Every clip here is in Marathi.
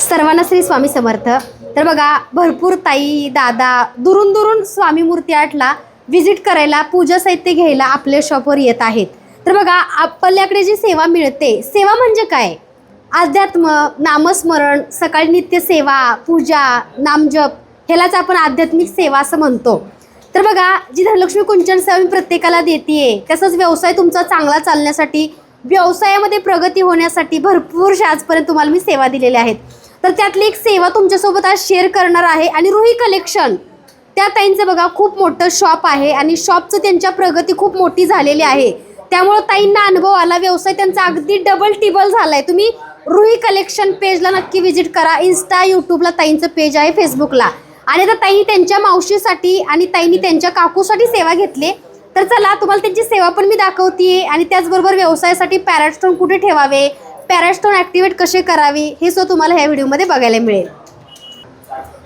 सर्वांना श्री स्वामी समर्थ. तर बघा भरपूर ताई दादा दुरून दुरून स्वामी मूर्ती आठला व्हिजिट करायला पूजा साहित्य घ्यायला आपल्या शॉपवर येत आहेत. तर बघा आपल्याकडे जी सेवा मिळते सेवा म्हणजे काय? अध्यात्म नामस्मरण सकाळी नित्य सेवा पूजा नामजप ह्यालाच आपण आध्यात्मिक सेवा असं म्हणतो. तर बघा जी धनलक्ष्मी कुंचन सेवा मी प्रत्येकाला देते तसंच व्यवसाय तुमचा चांगला चालण्यासाठी व्यवसायामध्ये प्रगती होण्यासाठी भरपूरशा आजपर्यंत तुम्हाला मी सेवा दिलेल्या आहेत. तर त्यातली एक सेवा तुमच्यासोबत आज शेअर करणार आहे आणि रुही कलेक्शन त्या ताईंचं बघा खूप मोठं शॉप आहे आणि शॉपचं त्यांच्या प्रगती खूप मोठी झालेली आहे. त्यामुळं ताईंना अनुभव आला व्यवसाय त्यांचा अगदी डबल टिबल झाला आहे तुम्ही रुही कलेक्शन पेजला नक्की व्हिजिट करा. इन्स्टा यूट्यूबला ताईंचं पेज आहे फेसबुकला आणि आता ताई त्यांच्या मावशीसाठी आणि ताईंनी त्यांच्या काकूसाठी सेवा घेतली. तर चला तुम्हाला त्यांची सेवा पण मी दाखवते आणि त्याचबरोबर व्यवसायासाठी पॅरास्टोन कुठे ठेवावे पॅरास्टोन ॲक्टिवेट कसे करावे हे सुद्धा तुम्हाला ह्या व्हिडिओमध्ये बघायला मिळेल.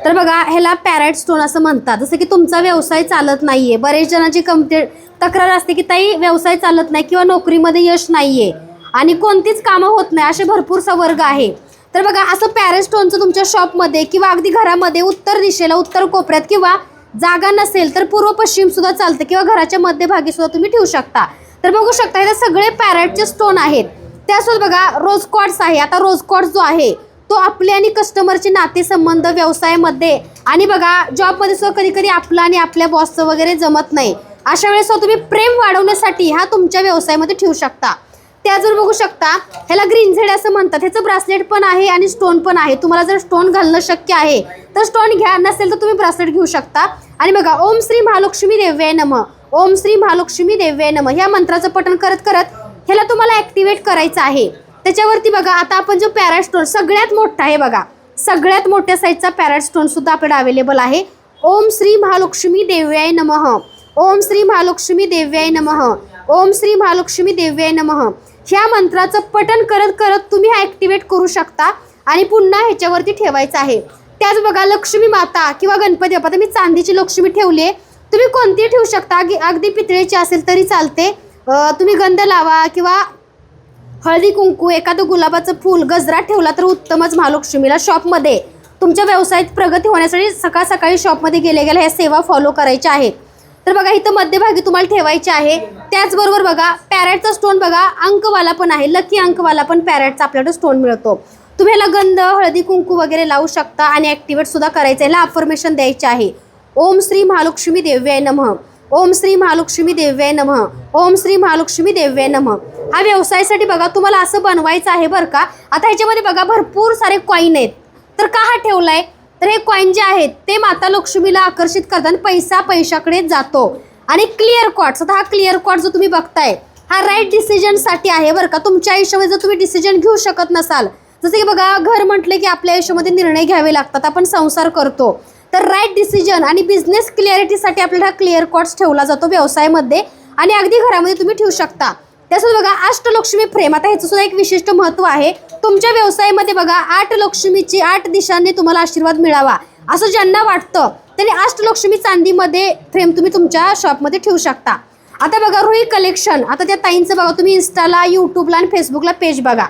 तर बघा ह्याला पॅरेट स्टोन असं म्हणतात. जसं की तुमचा व्यवसाय चालत नाही आहे बरेच जणांची कमते तक्रार असते की ताई व्यवसाय चालत नाही किंवा नोकरीमध्ये यश नाही आहे आणि कोणतीच कामं होत नाही. असे भरपूर सवर्ग आहे. तर बघा असं पॅरेट स्टोनचं तुमच्या शॉपमध्ये किंवा अगदी घरामध्ये उत्तर दिशेला उत्तर कोपऱ्यात किंवा जागा नसेल तर पूर्व पश्चिम सुद्धा चालतं किंवा घराच्या मध्यभागी सुद्धा तुम्ही ठेवू शकता. तर बघू शकता हे सगळे पॅरेटचे स्टोन आहेत. त्यासोबत बघा रोज कॉट्स आहे. आता रोज कॉर्ड्स जो आहे तो आपले आणि कस्टमरचे नातेसंबंध व्यवसायामध्ये आणि बघा जॉबमध्ये सुद्धा कधी कधी आपलं आणि आपल्या बॉसचं वगैरे जमत नाही. अशा वेळेस तुम्ही प्रेम वाढवण्यासाठी हा तुमच्या व्यवसायामध्ये ठेवू शकता. त्याजवर बघू शकता ह्याला ग्रीन झेड असं म्हणतात. ह्याचं ब्रासलेट पण आहे आणि स्टोन पण आहे. तुम्हाला जर स्टोन घालणं शक्य आहे तर स्टोन घ्या. नसेल तर तुम्ही ब्रासलेट घेऊ शकता. आणि बघा ओम श्री महालक्ष्मी देव्याय नम. ओम श्री महालक्ष्मी देव्याय नम. ह्या मंत्राचं पठण करत करत ह्याला तुम्हाला ॲक्टिवेट करायचं आहे. त्याच्यावरती बघा आता आपण जो पॅरास्टोन सगळ्यात मोठा आहे बघा. सगळ्यात मोठ्या साईजचा पॅरास्टोन सुद्धा आपल्याला अवेलेबल आहे. ओम श्री महालक्ष्मी देव्याय नमः. ओम श्री महालक्ष्मी देव्याय नमः. ओम श्री महालक्ष्मी देव्याय नमः. ह्या मंत्राचं पठण करत करत तुम्ही हा ॲक्टिवेट करू शकता. आणि पुन्हा ह्याच्यावरती ठेवायचं आहे. त्याच बघा लक्ष्मी माता किंवा गणपती बाप्पा तर मी चांदीची लक्ष्मी ठेवली आहे. तुम्ही कोणतीही ठेवू शकता. अगदी अगदी पितळेची असेल तरी चालते. तुम्ही गंध लावा किंवा हळदी कुंकू एखादं गुलाबाचं फूल गजरा ठेवला तर उत्तमच महालक्ष्मीला शॉपमध्ये. तुमच्या व्यवसायात प्रगती होण्यासाठी सकाळ सकाळी शॉपमध्ये गेले गेल्या ह्या सेवा फॉलो करायच्या आहेत. तर बघा इथं मध्यभागी तुम्हाला ठेवायचे आहे. त्याचबरोबर बघा पॅरेटचा स्टोन बघा अंकवाला पण आहे. लकी अंकवाला पण पॅरेटचा आपल्याकडे स्टोन मिळतो. तुम्ही ह्याला गंध हळदी कुंकू वगैरे लावू शकता आणि ॲक्टिवेट सुद्धा करायचं आहे. ह्याला अफर्मेशन द्यायचे आहे. ओम श्री महालक्ष्मी देव्याय नमः. ओम श्री महालक्ष्मी देव्याय नमः. ओम श्री महालक्ष्मी देव्याय नमः. हा व्यवसायासाठी बघा तुम्हाला असं बनवायचं आहे बरं का? आता ह्याच्यामध्ये बघा भरपूर सारे कॉईन आहेत. तर का हा ठेवलाय? तर हे कॉईन जे आहेत ते माता लक्ष्मीला आकर्षित करताना पैसा पैशाकडे जातो. आणि क्लिअर कॉट्स आता हा क्लिअर कॉट जो तुम्ही बघताय हा राईट डिसिजनसाठी आहे बरं का? तुमच्या आयुष्यामध्ये जर तुम्ही डिसिजन घेऊ शकत नसाल जसं की बघा घर म्हटलं की आपल्या आयुष्यामध्ये निर्णय घ्यावे लागतात. आपण संसार करतो. तर राईट डिसिजन आणि बिझनेस क्लिअरिटीसाठी आपल्याला क्लिअर कॉट्स ठेवला जातो व्यवसायामध्ये आणि अगदी घरामध्ये तुम्ही ठेवू शकता. त्यासोबत बघा अष्टलक्ष्मी फ्रेम आता ह्याचं सुद्धा एक विशिष्ट महत्त्व आहे. तुमच्या व्यवसायामध्ये बघा आठ लक्ष्मीची आठ दिशांनी तुम्हाला आशीर्वाद मिळावा. असं ज्यांना वाटतं त्यांनी अष्टलक्ष्मी चांदीमध्ये फ्रेम तुम्ही तुमच्या शॉपमध्ये ठेवू शकता. आता बघा रोही कलेक्शन आता त्या ताईंचं बघा तुम्ही इन्स्टाला यूट्यूबला आणि फेसबुकला पेज बघा.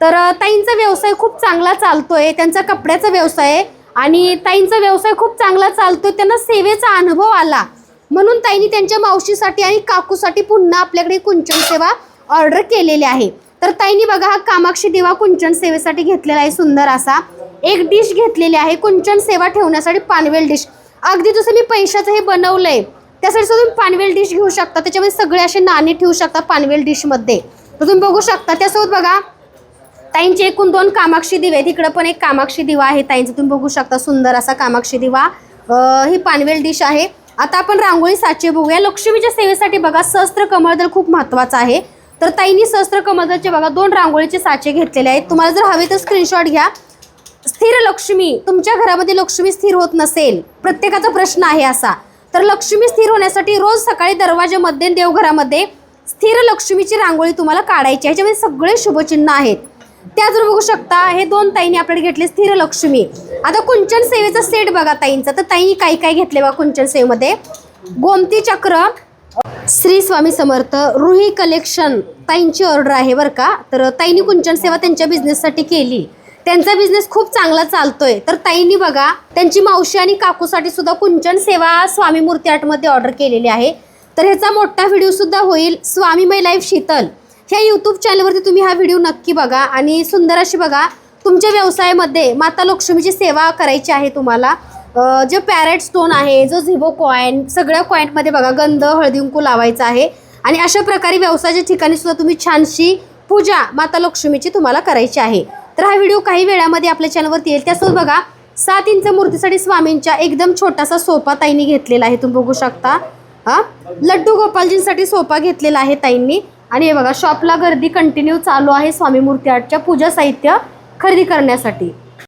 तर ताईंचा व्यवसाय खूप चांगला चालतोय. त्यांचा कपड्याचा व्यवसाय आहे. आणि ताईंचा व्यवसाय खूप चांगला चालतोय. त्यांना सेवेचा अनुभव आला. म्हणून ताईंनी त्यांच्या मावशीसाठी आणि काकूसाठी पुन्हा आपल्याकडे कुंचन सेवा ऑर्डर केलेली आहे. तर ताईंनी बघा हा कामाक्षी दिवा कुंचन सेवेसाठी घेतलेला आहे. सुंदर असा. एक डिश घेतलेली आहे. कुंचन सेवा ठेवण्यासाठी पानवेल डिश. अगदी जसं मी पैशाचं हे बनवलंय त्यासाठी सुद्धा तुम्ही पानवेल डिश घेऊ शकता. त्याच्यामध्ये सगळे असे नाणे ठेवू शकता पानवेल डिशमध्ये. तर तुम्ही बघू शकता. त्यासोबत बघा ताईंचे एकूण दोन कामाक्षी दिवे आहेत. इकडं पण एक कामाक्षी दिवा आहे ताईंचा तुम्ही बघू शकता सुंदर असा कामाक्षी दिवा. ही पानवेल डिश आहे. आता आपण रांगोळी साचे बघूया. लक्ष्मीच्या सेवेसाठी बघा सहस्त्र कमळदल खूप महत्त्वाचं आहे. तर ताईंनी सहस्त्र कमळदलचे बघा दोन रांगोळीचे साचे घेतलेले आहेत. तुम्हाला जर हवे तर स्क्रीनशॉट घ्या. स्थिर लक्ष्मी तुमच्या घरामध्ये लक्ष्मी स्थिर होत नसेल प्रत्येकाचा प्रश्न आहे असा. तर लक्ष्मी स्थिर होण्यासाठी रोज सकाळी दरवाजामध्ये देवघरामध्ये स्थिर लक्ष्मीची रांगोळी तुम्हाला काढायची ह्याच्यामध्ये सगळे शुभचिन्ह आहेत. त्या जर बघू शकता हे दोन ताईंनी आपल्याला घेतले स्थिर लक्ष्मी आता कुंचन सेवेचा सेट बघा ताईंचा. तर ताईंनी काय काय घेतले बघा कुंचन सेवेमध्ये? गोमती चक्र श्री स्वामी समर्थ रुही कलेक्शन ताईंची ऑर्डर आहे बरं का. तर ताईंनी कुंचन सेवा त्यांच्या बिझनेससाठी केली. त्यांचा बिझनेस खूप चांगला चालतोय. तर ताईंनी बघा त्यांची मावशी आणि काकूसाठी सुद्धा कुंचन सेवा स्वामी मूर्ती आर्टमध्ये ऑर्डर केलेली आहे. तर ह्याचा मोठा व्हिडिओ सुद्धा होईल. Swami my life Sheetal. ह्या यूट्यूब चॅनलवरती तुम्ही हा व्हिडिओ नक्की बघा आणि सुंदर अशी बघा तुमच्या व्यवसायामध्ये माता लक्ष्मीची सेवा करायची आहे तुम्हाला. जो पॅरेट स्टोन आहे जो झिबो कॉईन सगळ्या कॉईनमध्ये बघा गंध हळदी लावायचा आहे. आणि अशा प्रकारे व्यवसायाच्या ठिकाणी सुद्धा तुम्ही छानशी पूजा माता लक्ष्मीची तुम्हाला करायची आहे. तर हा व्हिडिओ काही वेळामध्ये आपल्या चॅनलवरती येईल. त्यासोबत बघा सात इंच मूर्तीसाठी स्वामींच्या एकदम छोटासा सोफा ताईंनी घेतलेला आहे. तुम्ही बघू शकता. हा? लड्डू गोपालजींसाठी सोपा घेतलेला आहे ताईंनी. आणि हे बघा शॉपला गर्दी कंटिन्यू चालू आहे स्वामी मूर्ती आर्टच्या पूजा साहित्य खरेदी करण्यासाठी.